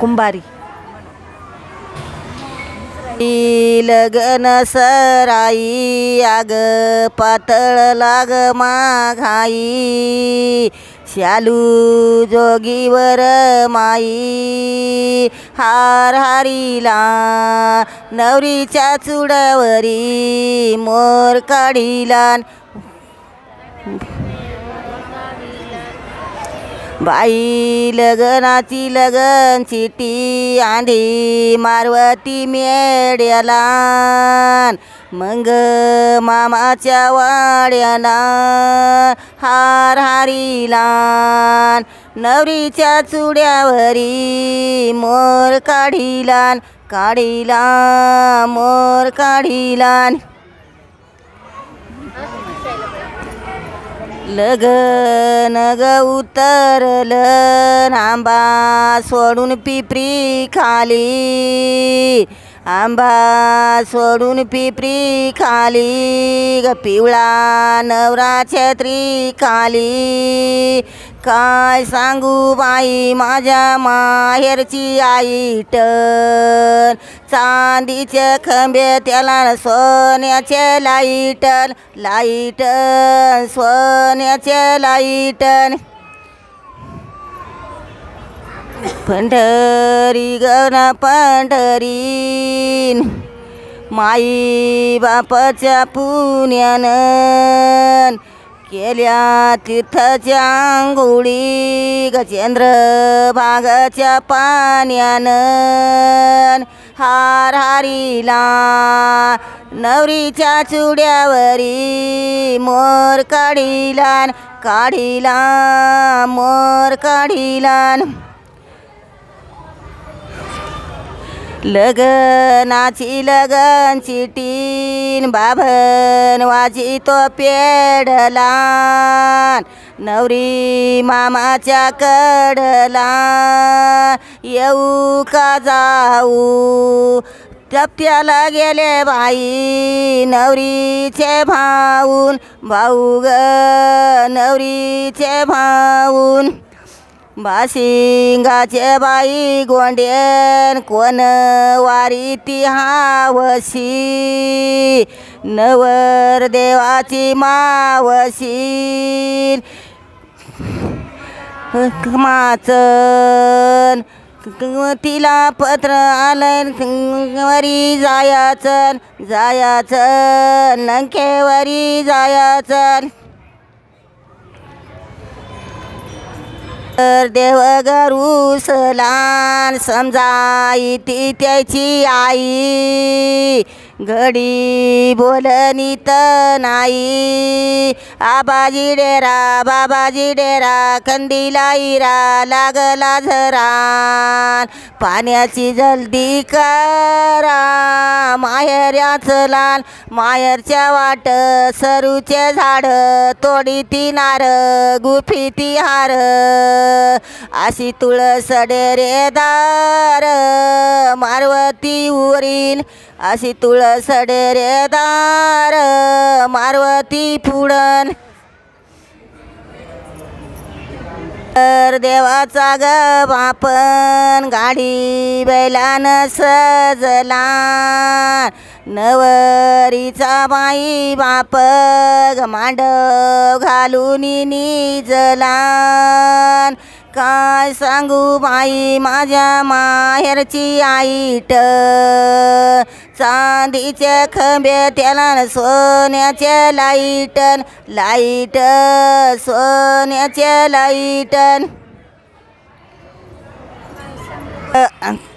कुंभारी. लगन सराई आग पातळ लाग माघाई. शालू जोगीवर माई. हार हारीला नवरीच्या चुडावरी. मोर काढीला बाई लगनाची लगन चिटी आंधी मारवती मेड्याला मंग मामाच्या वाड्याला हार हारीला नवरीच्या चुड्यावरी मोर काढीला काढीला मोर काढीला लगन ग उतरल आंबा सोडून पिपरी खाली. आंबा सोडून पिपरी खाली ग पिवळा नवरा छत्री खाली. काय सांगू बाई माझ्या माहेरची आईटन चांदीचे खंबे त्याला सोन्याचे लाईटन लाईटन सोन्याचे लाईटन पंढरी गण पंढरीन माई बापाच्या पुण्यानं केल्या तीर्थाच्या आंघोळी. गजेंद्र भागाच्या पाण्यानं हार हारीला नवरीच्या चुड्यावरी. मोर काढीलान काढीला मोर काढीलान. लगनाची लगन चिटीन बाभन वाजी तो पेढलान नवरी मामाच्या कडला येऊ का जाऊ? टप्प्याला गेले बाई नवरीचे भाऊन. भाऊ ग नवरीचे भाऊन. बाशिंगाचे बाई गोंडेन कोण वारी ती हावशी? नवर देवाची मावशी. माचन तिला पत्र आलं वरी जायाचन जायाचन लंकेवरी जायाचन. तर देव गरुसलान समजाई ती त्याची आई. घडी बोलनी तर नाही. आबाजी डेरा बाबाजी डेरा कंदीला इरा लागला झरा पाण्याची जल्दी करा माहेरयाच लाल माहेरच्या वाट सरूचे झाड तोडी ती नार गुफी ती हार. अशी तुळस डेरेदार मारवती उरीन. अशी तुळस डेरेदार मारवती पुडन तर देवाचा ग बापन गाडी बैलानं सजला नवरीचा बाई बाप मांडव घालून निजला काय सांगू बाई? माझ्या माहेरची आईट. चांदीचे खंबे त्याला सोन्याचे लाईटन लाइट सोन्याचे लाईटन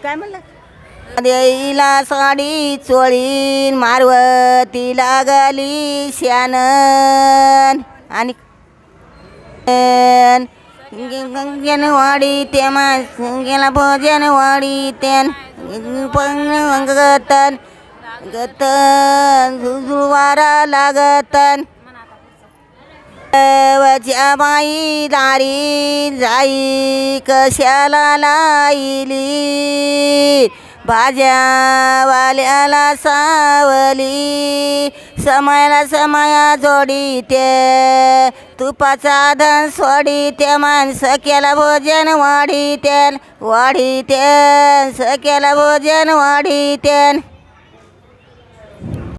काय म्हणलं? देईला साडी चोळीन मारवतीला गली शानन आणि गंगनवाडी तेमा गेला भोजनवाडी त्यान पंग गतन गतन झुझुवारा लागतन वच्या बाई दारी जाई कशाला लाईली भाज्यावाल्याला सावली समयाला समया जोडीते तुपाचा धन सोडी त्या मान सख्याला भोजन वाढीतेन वाढीतेन सख्याला भोजन वाढी त्यान.